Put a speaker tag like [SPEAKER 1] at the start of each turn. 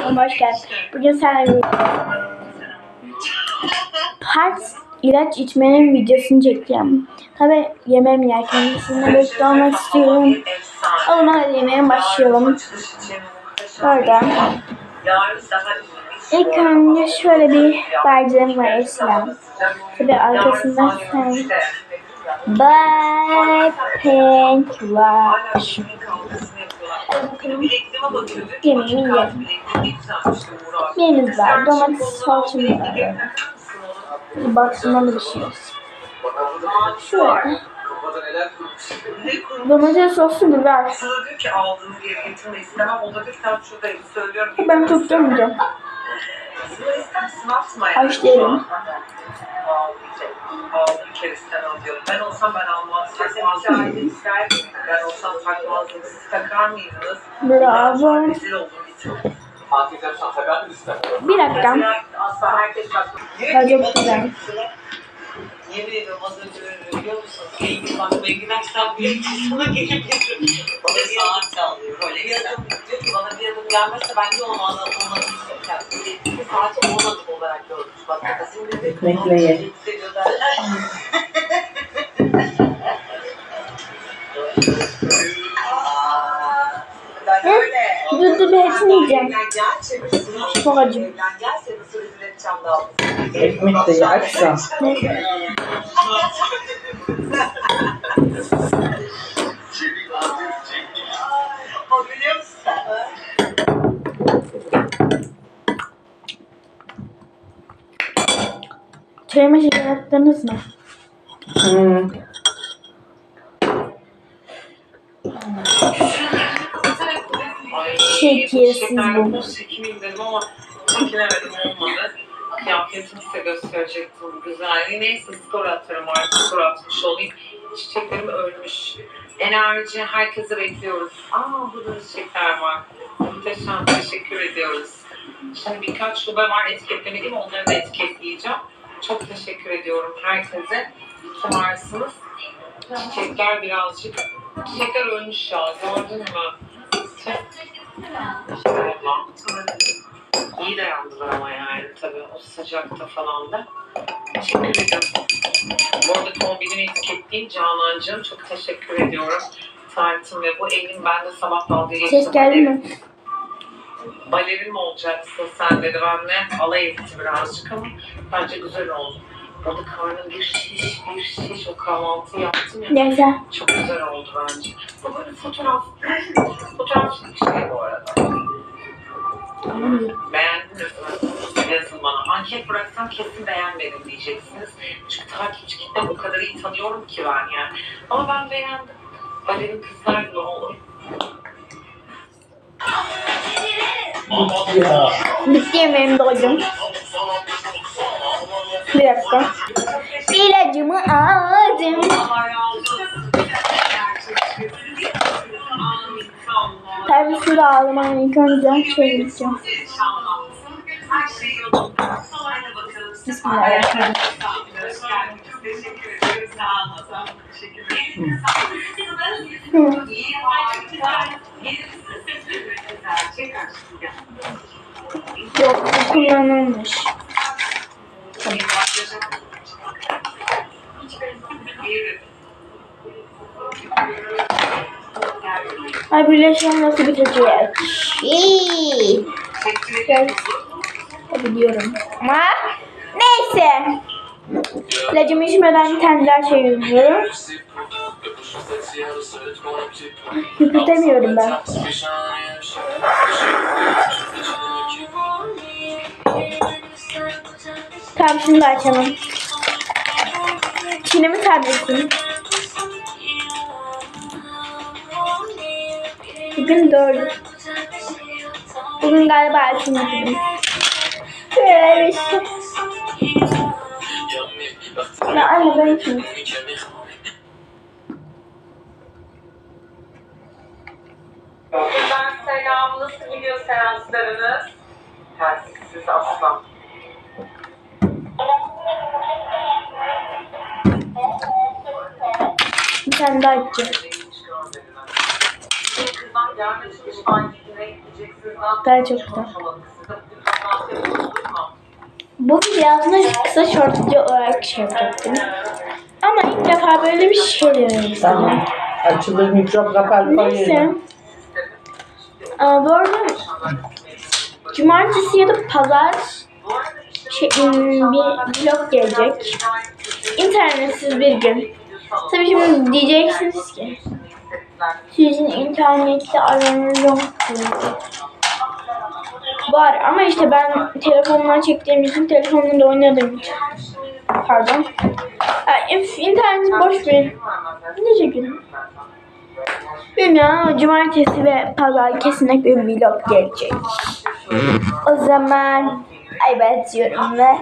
[SPEAKER 1] Kanalıma hoş geldin. Bugün sen part ilaç içmenin videosunu çekeceğim. Tabi yemeğimi yerken sizinle birlikte olmak istiyorum. O zaman hadi yemeğe başlayalım. Oradan. İlk önce şöyle bir bardağım var Esra. Tabi arkasında sen Blackpink var. Yemeğimi yiyelim. Neyimiz var? Domates salçamız var. Baksana da bir şey yok. Şöyle. Domates soslu biber.
[SPEAKER 2] Ki aldığım bir yere getirme Ağlayacak. Ağlı bir kere sen al diyorum. Ben olsam ben almam. Takmazdım. Ben olsam takmazdım. Siz takar mıydınız?
[SPEAKER 1] Bravo.
[SPEAKER 2] Rezil oldum
[SPEAKER 3] liste?
[SPEAKER 1] Bir dakika.
[SPEAKER 2] Asla herkes takmaz.
[SPEAKER 1] Çok güzel.
[SPEAKER 2] Yemin ediyorum az önce biliyor musun? Engin bak Engin Aksan bir sana gelebilir. Bana bir saat çalıyor böyle. Bir adım diyor ki bana bir adım gelmezse ben de onu. Bir saati on adım olarak görmüş. Bak kafasını bir
[SPEAKER 4] Bekleye.
[SPEAKER 2] hissediyor derler. Aa, Ben öyle.
[SPEAKER 1] Dur dur ben hepsini yiyeceğim. Çok acı.
[SPEAKER 4] Ekmek de yaksa.
[SPEAKER 1] Çayıma şeker attınız mı?
[SPEAKER 4] Hmm.
[SPEAKER 1] Şekersiz bu.
[SPEAKER 2] Çekimim dedim olmadı. Kıyafetimi size gösterecektim güzelliği. Neyse skor atarım artık skor atmış olayım. Çiçeklerim ölmüş. Enerji herkese bekliyoruz. Aa burada çiçekler var. Muhteşem teşekkür ediyoruz. Şimdi birkaç şube var etiketlemediğim onları da etiketleyeceğim. Çok teşekkür ediyorum herkese. Kim varsınız? Çiçekler birazcık. Çiçekler ölmüş ya gördün mü? İyi dayandılar ama yani tabii o sıcakta falan da. Teşekkür ederim. Bu arada kombinimi etiketleyeyim Canancığım. Çok teşekkür ediyorum. Tartım ve bu elin ben de sabah dalga geçtim.
[SPEAKER 1] Ses geldi?
[SPEAKER 2] Balerin mi olacaksın sen dedi. Ben de alay etti birazcık ama bence güzel oldu. Orada karnım bir şiş bir şiş o kahvaltı yaptım ya.
[SPEAKER 1] Güzel.
[SPEAKER 2] Çok güzel oldu bence. Bu böyle fotoğraf. Fotoğraf şey bu arada. Beğendiniz mi? Yazın bana. Anket bıraksam kesin beğenmedim diyeceksiniz. Çünkü takipçi kitlem o kadar iyi tanıyorum ki ben yani. Ama ben beğendim. Balerin kızlar gibi olur.
[SPEAKER 4] Ya.
[SPEAKER 1] Bitti yemeğim doydum. Bir dakika. İlacımı aldım.
[SPEAKER 2] Olsun.
[SPEAKER 1] Tabii şurada ağlamam ilk önce şey
[SPEAKER 2] şey bakalım.
[SPEAKER 1] Bismillahirrahmanirrahim.
[SPEAKER 2] Ederim.
[SPEAKER 1] Hı.
[SPEAKER 2] İyi, harika. Çek aşkım ya.
[SPEAKER 1] Yok bu kullanılmış. Ay birleşen nasıl bitecek? İyi. Biliyorum. Ama neyse. İlacımı içmeden bir tane daha şey yazıyorum. Yükletemiyorum ben. Tamam şimdi açalım. Çin'i mi tabletim? Bugün dört. Bugün galiba altın günüm. Şöyle bir şey. Ya anne ben için.
[SPEAKER 2] Ben selam. Nasıl gidiyor seanslarınız? Tersiz aslan.
[SPEAKER 1] Bir tane daha içeceğim. Daha çok güzel. Bu video aslında kısa short video olarak şey yapacaktım. Ama ilk defa böyle bir şey denemek.
[SPEAKER 4] Tamam. Açılır mikrop kapar
[SPEAKER 1] Neyse. Aa, bu arada cumartesi ya da pazar şey, bir vlog gelecek. İnternetsiz bir gün. Tabii şimdi diyeceksiniz ki sizin internette aranız yok. mu?" Var ama işte ben telefondan çektiğim için telefonumda oynadığım için. Pardon. Üf, internet boş bir. Ne çekelim? Bilmiyorum cumartesi ve pazar kesinlikle bir vlog gelecek. O zaman ay ben diyorum ve